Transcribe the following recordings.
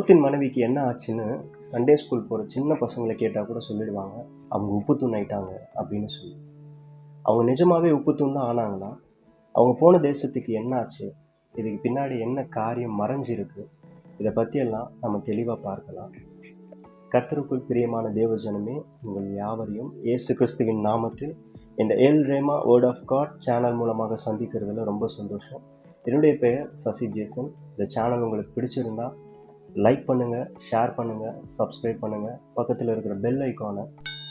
லோத்தின் மனைவிக்கு என்ன ஆச்சுன்னு சண்டே ஸ்கூல் போகிற சின்ன பசங்களை கேட்டால் கூட சொல்லிடுவாங்க. அவங்க உப்பு தூண் ஆயிட்டாங்க அப்படின்னு சொல்லி. அவங்க நிஜமாகவே உப்பு தூண் தான் ஆனாங்கன்னா அவங்க போன தேசத்துக்கு என்ன ஆச்சு? இதுக்கு பின்னாடி என்ன காரியம் மறைஞ்சிருக்கு? இதை பற்றியெல்லாம் நம்ம தெளிவாக பார்க்கலாம். கர்த்தருக்குள் பிரியமான தேவஜனமே உங்கள் யாவரையும் இயேசு கிறிஸ்துவின் நாமத்தில் இந்த El Rhema Word of God channel மூலமாக சந்திக்கிறதுல ரொம்ப சந்தோஷம். என்னுடைய பெயர் சசி ஜேசன். இந்த சேனல் உங்களுக்கு பிடிச்சிருந்தா லைக் பண்ணுங்கள் ஷேர் பண்ணுங்கள் சப்ஸ்கிரைப் பண்ணுங்கள் பக்கத்தில் இருக்கிற பெல் ஐக்கானை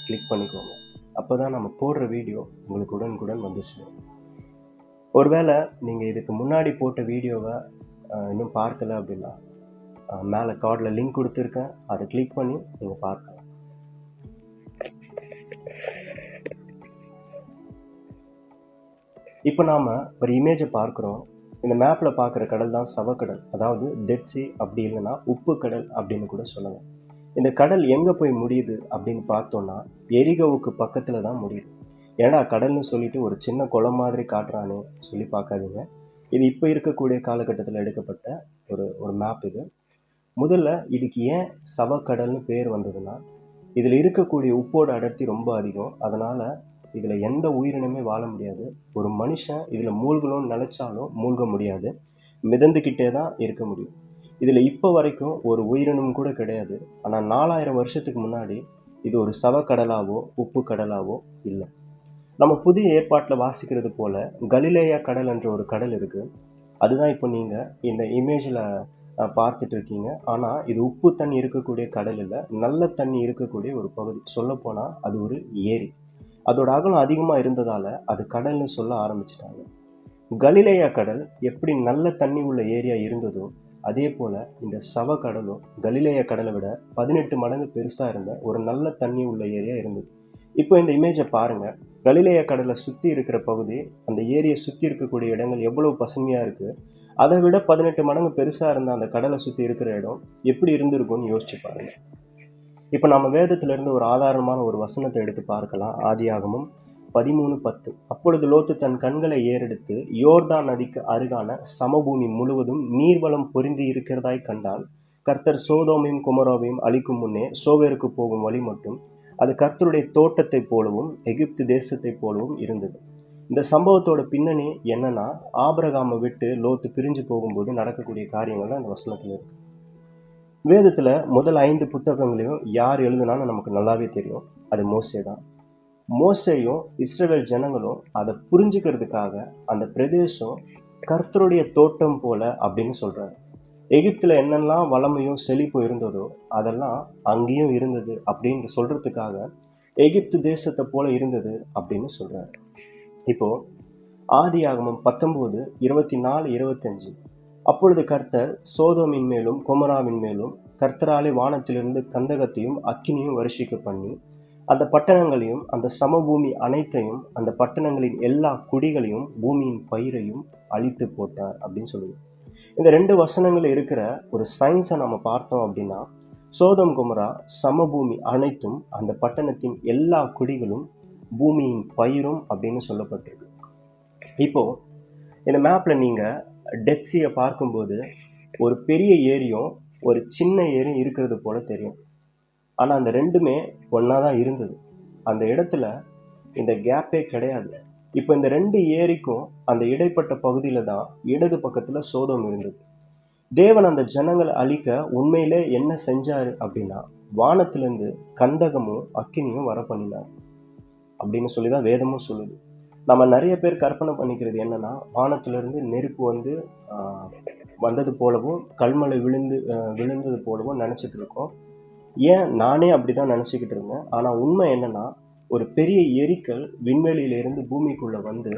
கிளிக் பண்ணிக்கோங்க. அப்போ தான் நம்ம போடுற வீடியோ உங்களுக்கு உடனுக்குடன் வந்து சேரும். ஒருவேளை நீங்கள் இதுக்கு முன்னாடி போட்ட வீடியோவை இன்னும் பார்க்கல அப்படின்னா மேலே கார்டில் லிங்க் கொடுத்துருக்கேன். அதை கிளிக் பண்ணி நீங்கள் பார்க்கலாம். இப்போ நாம் ஒரு இமேஜை பார்க்குறோம். இந்த மேப்பில் பார்க்குற கடல் தான் சவக்கடல். அதாவது டெட் சி அப்படி இல்லைன்னா உப்பு கடல் அப்படின்னு கூட சொல்லலாம். இந்த கடல் எங்கே போய் முடியுது அப்படின்னு பார்த்தோன்னா எரிகவுக்கு பக்கத்தில் தான் முடியுது. ஏன்னா கடல்னு சொல்லிட்டு ஒரு சின்ன குளம் மாதிரி காட்டுறானே சொல்லி பார்க்காதீங்க. இது இப்போ இருக்கக்கூடிய காலகட்டத்தில் எடுக்கப்பட்ட ஒரு ஒரு மேப் இது. முதல்ல இதுக்கு ஏன் சவக்கடல்னு பேர் வந்ததுன்னா இதில் இருக்கக்கூடிய உப்போட அடர்த்தி ரொம்ப அதிகம். அதனால் இதில் எந்த உயிரினமே வாழ முடியாது. ஒரு மனுஷன் இதில் மூழ்கணும்னு நினச்சாலும் மூழ்க முடியாது. மிதந்துக்கிட்டே தான் இருக்க முடியும். இதில் இப்போ வரைக்கும் ஒரு உயிரினம் கூட கிடையாது. ஆனால் நாலாயிரம் வருஷத்துக்கு முன்னாடி இது ஒரு சவக்கடலாவோ உப்பு கடலாவோ இல்லை. நம்ம புதிய ஏற்பாட்டில் வாசிக்கிறது போல கலிலேயா கடல் என்ற ஒரு கடல் இருக்குது அதுதான் இப்போ நீங்கள் இந்த இமேஜில் பார்த்துட்டு இருக்கீங்க. ஆனால் இது உப்பு தண்ணி இருக்கக்கூடிய கடல் இல்லை. நல்ல தண்ணி இருக்கக்கூடிய ஒரு பகுதி. சொல்லப்போனால் அது ஒரு ஏரி. அதோட அகலம் அதிகமாக இருந்ததால் அது கடல்னு சொல்ல ஆரம்பிச்சிட்டாங்க. கலிலேயா கடல் எப்படி நல்ல தண்ணி உள்ள ஏரியா இருந்ததோ அதே போல் இந்த சவ கடலும் கலிலேயா கடலை விட பதினெட்டு மடங்கு பெருசாக இருந்த ஒரு நல்ல தண்ணி உள்ள ஏரியா இருந்தது. இப்போ இந்த இமேஜை பாருங்கள் கலிலேயா கடலை சுற்றி இருக்கிற பகுதி அந்த ஏரியை சுற்றி இருக்கக்கூடிய இடங்கள் எவ்வளோ பசுமையாக இருக்குது அதை விட பதினெட்டு மடங்கு பெருசாக இருந்த அந்த கடலை சுற்றி இருக்கிற இடம் எப்படி இருந்திருக்கும்னு யோசிச்சு பாருங்கள் இப்போ நம்ம வேதத்திலிருந்து ஒரு ஆதாரமான ஒரு வசனத்தை எடுத்து பார்க்கலாம். ஆதியாகமும் பதிமூணு பத்து. அப்பொழுது லோத்து தன் கண்களை ஏறெடுத்து யோர்தான் நதிக்கு அருகான சமபூமி முழுவதும் நீர்வளம் பொருந்தி இருக்கிறதாய் கண்டால் கர்த்தர் சோதோமையும் குமரோவையும் அழிக்கும் முன்னே சோவேருக்கு போகும் வழி மட்டும் அது கர்த்தருடைய தோட்டத்தைப் போலவும் எகிப்து தேசத்தைப் போலவும் இருந்தது. இந்த சம்பவத்தோட பின்னணி என்னன்னா ஆபரகாமை விட்டு லோத்து பிரிஞ்சு போகும்போது நடக்கக்கூடிய காரியங்கள் தான் இந்த வசனத்தில் இருக்குது வேதத்தில் முதல் ஐந்து புத்தகங்களையும் யார் எழுதுனாலும் நமக்கு நல்லாவே தெரியும். அது மோசே தான் மோசையும் இஸ்ரேல் ஜனங்களும் அதை புரிஞ்சுக்கிறதுக்காக அந்த பிரதேசம் கர்த்தருடைய தோட்டம் போல அப்படின்னு சொல்கிறார் எகிப்தில் என்னெல்லாம் வளமையும் செழிப்பும் இருந்ததோ அதெல்லாம் அங்கேயும் இருந்தது அப்படின்னு சொல்கிறதுக்காக எகிப்து தேசத்தை போல இருந்தது அப்படின்னு சொல்கிறாரு இப்போது ஆதி ஆதியாகமம் பத்தொம்போது இருபத்தி நாலு இருபத்தஞ்சு. அப்பொழுது கர்த்தர் சோதோமின் மேலும் கொமராவின் மேலும் கர்த்தராலே வானத்திலிருந்து கந்தகத்தையும் அக்கினியும் வருஷிக்க பண்ணி அந்த பட்டணங்களையும் அந்த சமபூமி அனைத்தையும் அந்த பட்டணங்களின் எல்லா குடிகளையும் பூமியின் பயிரையும் அழித்து போட்டார் அப்படின்னு சொல்லுது. இந்த ரெண்டு வசனங்கள் இருக்கிற ஒரு சயின்ஸை நம்ம பார்த்தோம் அப்படின்னா சோதம் குமரா சமபூமி அனைத்தும் அந்த பட்டணத்தின் எல்லா குடிகளும் பூமியின் பயிரும் அப்படின்னு சொல்லப்பட்டிருக்கு. இப்போ இந்த மேப்பில் நீங்கள் டெட்ஸியை பார்க்கும்போது ஒரு பெரிய ஏரியும் ஒரு சின்ன ஏரியும் இருக்கிறது போல தெரியும். ஆனால் அந்த ரெண்டுமே ஒன்றா தான் இருந்தது. அந்த இடத்துல இந்த கேப்பே கிடையாது. இப்போ இந்த ரெண்டு ஏரிக்கும் அந்த இடைப்பட்ட பகுதியில் தான் இடது பக்கத்தில் சோதம் இருந்தது. தேவன் அந்த ஜனங்களை அழிக்க உண்மையிலே என்ன செஞ்சார் அப்படின்னா வானத்திலேருந்து கந்தகமும் அக்கினியும் வர பண்ணினார். அப்படின்னு சொல்லி தான் வேதமும் சொல்லுது. நம்ம நிறைய பேர் கற்பனை பண்ணிக்கிறது என்னன்னா வானத்திலிருந்து நெருப்பு வந்து வந்தது போலவும் கல்மலை விழுந்து விழுந்தது போலவும் நினச்சிட்டு இருக்கோம். ஏன்? நானே அப்படி தான் நினச்சிக்கிட்டு இருந்தேன். ஆனால் உண்மை என்னென்னா ஒரு பெரிய எரிக்கல் விண்வெளியிலிருந்து பூமிக்குள்ளே வந்து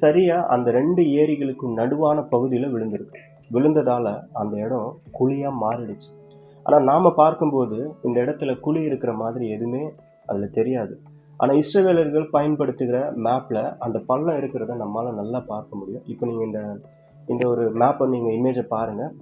சரியாக அந்த ரெண்டு ஏரிகளுக்கும் நடுவான பகுதியில் விழுந்திருக்கு. விழுந்ததால் அந்த இடம் குழியாக மாறிடுச்சு. ஆனால் நாம் பார்க்கும்போது இந்த இடத்துல குழி இருக்கிற மாதிரி எதுவுமே அதில் தெரியாது. ஆனால் இஸ்ரவேலர்கள் பயன்படுத்துகிற மேப்பில் அந்த பள்ளம் இருக்கிறத நம்மளால் நல்லா பார்க்க முடியும். இப்போ நீங்கள் இந்த இந்த ஒரு மேப்பை நீங்கள் இமேஜை பாருங்கள்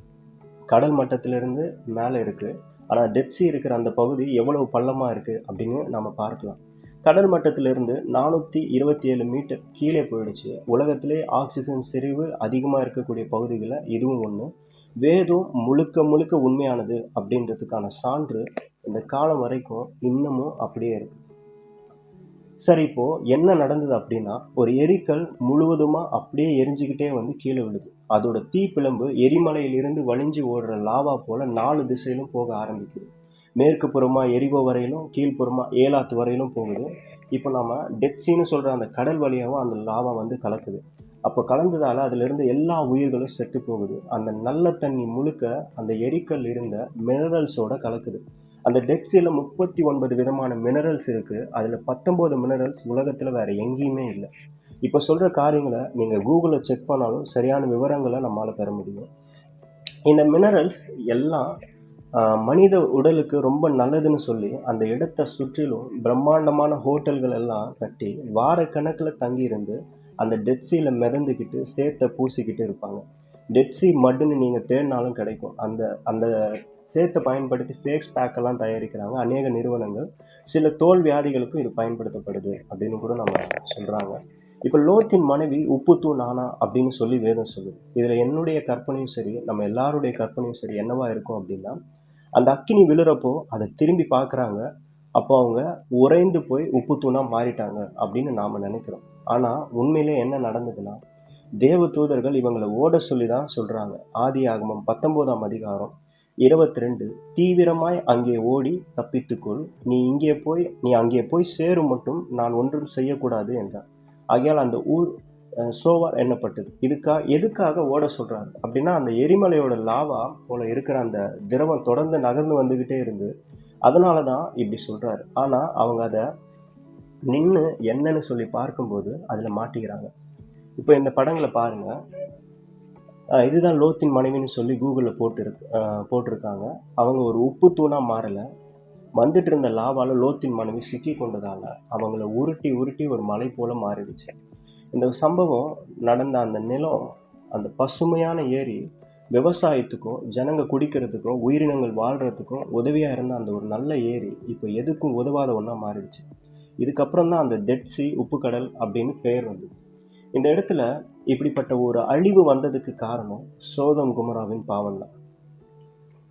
கடல் மட்டத்திலிருந்து மேலே இருக்குது ஆனால் டெப்சி இருக்கிற அந்த பகுதி எவ்வளவு பள்ளமாக இருக்குது அப்படின்னு நம்ம பார்க்கலாம். கடல் மட்டத்திலிருந்து நானூற்றி இருபத்தி ஏழு மீட்டர் கீழே போயிடுச்சு. உலகத்திலே ஆக்சிஜன் செறிவு அதிகமாக இருக்கக்கூடிய பகுதிகளில் இதுவும் ஒன்று வேதம் முழுக்க முழுக்க உண்மையானது அப்படின்றதுக்கான சான்று இந்த காலம் வரைக்கும் இன்னமும் அப்படியே இருக்குது சரி இப்போ என்ன நடந்தது அப்படின்னா ஒரு எரிக்கல் முழுவதுமா அப்படியே எரிஞ்சுக்கிட்டே வந்து கீழே விழுது. அதோட தீப்பிழம்பு எரிமலையிலிருந்து வழிஞ்சு ஓடுற லாவா போல நாலு திசையிலும் போக ஆரம்பிக்குது. மேற்கு புறமா எரிவோ வரையிலும் கீழ்ப்புறமா ஏலாத்து வரையிலும் போகுது. இப்போ நம்ம டெட்ஸின்னு சொல்ற அந்த கடல் வழியாகவும் அந்த லாவா வந்து கலக்குது. அப்போ கலந்ததால அதிலிருந்து எல்லா உயிர்களும் செத்து போகுது. அந்த நல்ல தண்ணி முழுக்க அந்த எரிக்கல் இருந்த மினரல்ஸோட கலக்குது. அந்த டெக்ஸியில் முப்பத்தி ஒன்பது விதமான மினரல்ஸ் இருக்குது அதில் பத்தொம்போது மினரல்ஸ் உலகத்தில் வேறு எங்கேயுமே இல்லை. இப்போ சொல்கிற காரியங்களை நீங்கள் கூகுளில் செக் பண்ணாலும் சரியான விவரங்களை நம்மளால் பெற முடியும். இந்த மினரல்ஸ் எல்லாம் மனித உடலுக்கு ரொம்ப நல்லதுன்னு சொல்லி அந்த இடத்தை சுற்றிலும் பிரம்மாண்டமான ஹோட்டல்கள் எல்லாம் கட்டி வாரக்கணக்கில் தங்கியிருந்து அந்த டெட்சியில் மிதந்துக்கிட்டு சேத்தை பூசிக்கிட்டு இருப்பாங்க. டெட்சி மட்டுன்னு நீங்கள் தேடினாலும் கிடைக்கும். அந்த அந்த சேத்தை பயன்படுத்தி ஃபேஸ் பேக்கெல்லாம் தயாரிக்கிறாங்க அநேக நிறுவனங்கள். சில தோல் வியாதிகளுக்கும் இது பயன்படுத்தப்படுது அப்படின்னு கூட நம்ம சொல்கிறாங்க இப்போ லோத்தின் மனைவி உப்புத்தூ நானா அப்படின்னு சொல்லி வேதம் சொல்லுது. இதில் என்னுடைய கற்பனையும் சரி நம்ம எல்லாருடைய கற்பனையும் சரி என்னவா இருக்கும் அப்படின்னா அந்த அக்கினி விழுறப்போ அதை திரும்பி பார்க்குறாங்க அப்போ அவங்க உறைந்து போய் உப்புத்தூணா மாறிட்டாங்க அப்படின்னு நாம் நினைக்கிறோம். ஆனால் உண்மையிலே என்ன நடந்ததுன்னா தேவ தூதர்கள் இவங்களை ஓட சொல்லி தான் சொல்கிறாங்க ஆதி ஆகமம் பத்தொம்போதாம் அதிகாரம் இருபத்தி ரெண்டு தீவிரமாய் அங்கே ஓடி தப்பித்துக்கொள். நீ இங்கே போய் நீ அங்கே போய் சேரும் மட்டும் நான் ஒன்றும் செய்யக்கூடாது என்றார். ஆகையால் அந்த ஊர் சோவார் எண்ணப்பட்டது. இதுக்காக எதுக்காக ஓட சொல்கிறாரு அப்படின்னா அந்த எரிமலையோட லாவா போல இருக்கிற அந்த திரவம் தொடர்ந்து நகர்ந்து வந்துக்கிட்டே இருந்து அதனால தான் இப்படி சொல்கிறாரு ஆனால் அவங்க அதை நின்று என்னன்னு சொல்லி பார்க்கும்போது அதில் மாட்டிக்கிறாங்க. இப்போ இந்த படங்களை பாருங்கள் இதுதான் லோத்தின் மனைவின்னு சொல்லி கூகுளில் போட்டுருக்கு போட்டிருக்காங்க. அவங்க ஒரு உப்பு தூணாக மாறலை. வந்துட்டு இருந்த லாவால் லோத்தின் மனைவி சிக்கி கொண்டதால் அவங்கள உருட்டி உருட்டி ஒரு மலை போல் மாறிடுச்சு. இந்த சம்பவம் நடந்த அந்த நிலம் அந்த பசுமையான ஏரி விவசாயத்துக்கும் ஜனங்க குடிக்கிறதுக்கும் உயிரினங்கள் வாழ்கிறதுக்கும் உதவியாக இருந்த அந்த ஒரு நல்ல ஏரி இப்போ எதுக்கும் உதவாத ஒன்றா மாறிடுச்சு. இதுக்கப்புறம் தான் அந்த டெட்சி உப்புக்கடல் அப்படின்னு பெயர் வந்தது. இந்த இடத்துல இப்படிப்பட்ட ஒரு அழிவு வந்ததுக்கு காரணம் சோதம் குமராவின் பாவம் தான்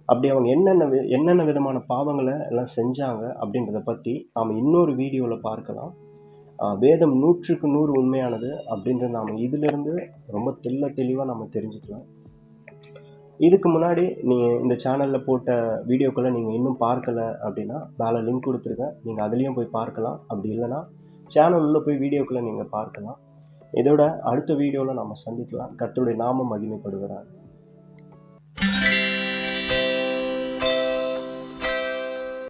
அப்படி அவங்க என்னென்ன வி- என்னென்ன விதமான பாவங்களை எல்லாம் செஞ்சாங்க அப்படின்றத பற்றி நாம் இன்னொரு வீடியோவில் பார்க்கலாம். வேதம் நூற்றுக்கு நூறு உண்மையானது அப்படின்றத நாம் இதிலிருந்து ரொம்ப தெல்ல தெளிவாக நம்ம தெரிஞ்சுக்கலாம். இதுக்கு முன்னாடி நீங்கள் இந்த சேனலில் போட்ட வீடியோக்களை நீங்கள் இன்னும் பார்க்கல அப்படின்னா மேலே லிங்க் கொடுத்துருக்கேன் நீங்கள் அதுலேயும் போய் பார்க்கலாம். அப்படி இல்லைன்னா சேனல் போய் வீடியோக்களை நீங்கள் பார்க்கலாம். இதோட அடுத்த வீடியோவில் நம்ம சந்திக்கலாம். கர்த்தருடைய நாமம் மகிமைப்படுகிறார்